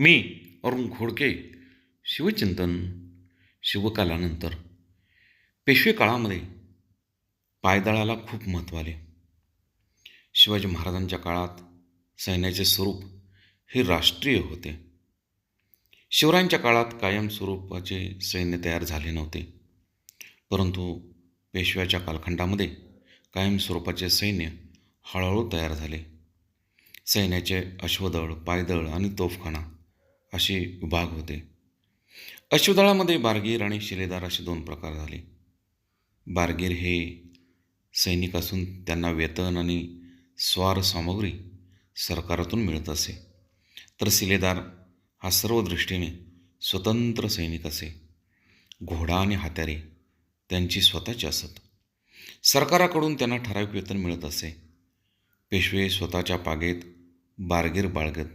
मी अरुण घोडके शिवचिंतन शिवकालानंतर. पेशवे काळामध्ये पायदळाला खूप महत्त्व आले. शिवाजी महाराजांच्या काळात सैन्याचे स्वरूप हे राष्ट्रीय होते. शिवरायांच्या काळात कायम स्वरूपाचे सैन्य तयार झाले नव्हते. परंतु पेशव्याच्या कालखंडामध्ये कायमस्वरूपाचे सैन्य हळूहळू तयार झाले. सैन्याचे अश्वदळ पायदळ आणि तोफखाना असे विभाग होते. अश्वदळामध्ये बारगीर आणि शिलेदार असे दोन प्रकार झाले. बारगीर हे सैनिक असून त्यांना वेतन आणि स्वार सामग्री सरकारातून मिळत असे. तर शिलेदार हा सर्व दृष्टीने स्वतंत्र सैनिक असे. घोडा आणि हात्यारे त्यांची स्वतःची असत. सरकाराकडून त्यांना ठराविक वेतन मिळत असे. पेशवे स्वतःच्या पागेत बारगीर बाळगत.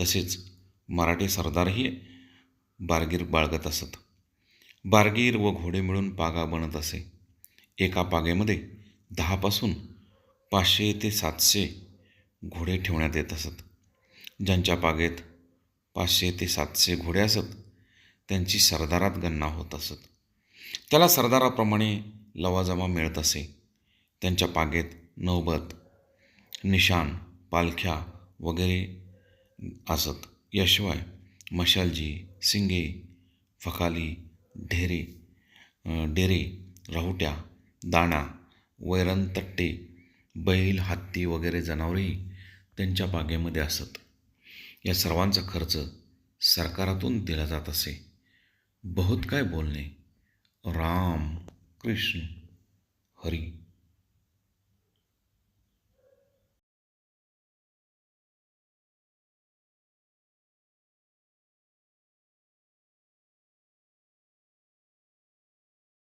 तसेच मराठी सरदारही बारगीर बाळगत असत. बारगीर व घोडे मिळून पागा बनत असे. एका पागेमध्ये दहापासून पाचशे ते सातशे घोडे ठेवण्यात येत असत. ज्यांच्या पागेत पाचशे ते सातशे घोडे असत त्यांची सरदारात गणना होत असत. त्याला सरदाराप्रमाणे लवाजमा मिळत असे. त्यांच्या पागेत नौबत निशान पालख्या वगैरे असत. याशिवाय मशालजी सिंगे फकाली ढेरे डेरे राहुट्या दाणा वैरण तट्टे बैल हत्ती वगैरे जनावरेही त्यांच्या बागेमध्ये असत. या सर्वांचा खर्च सरकारातून दिला जात असे. बहुत काय बोलणे. राम कृष्ण हरी.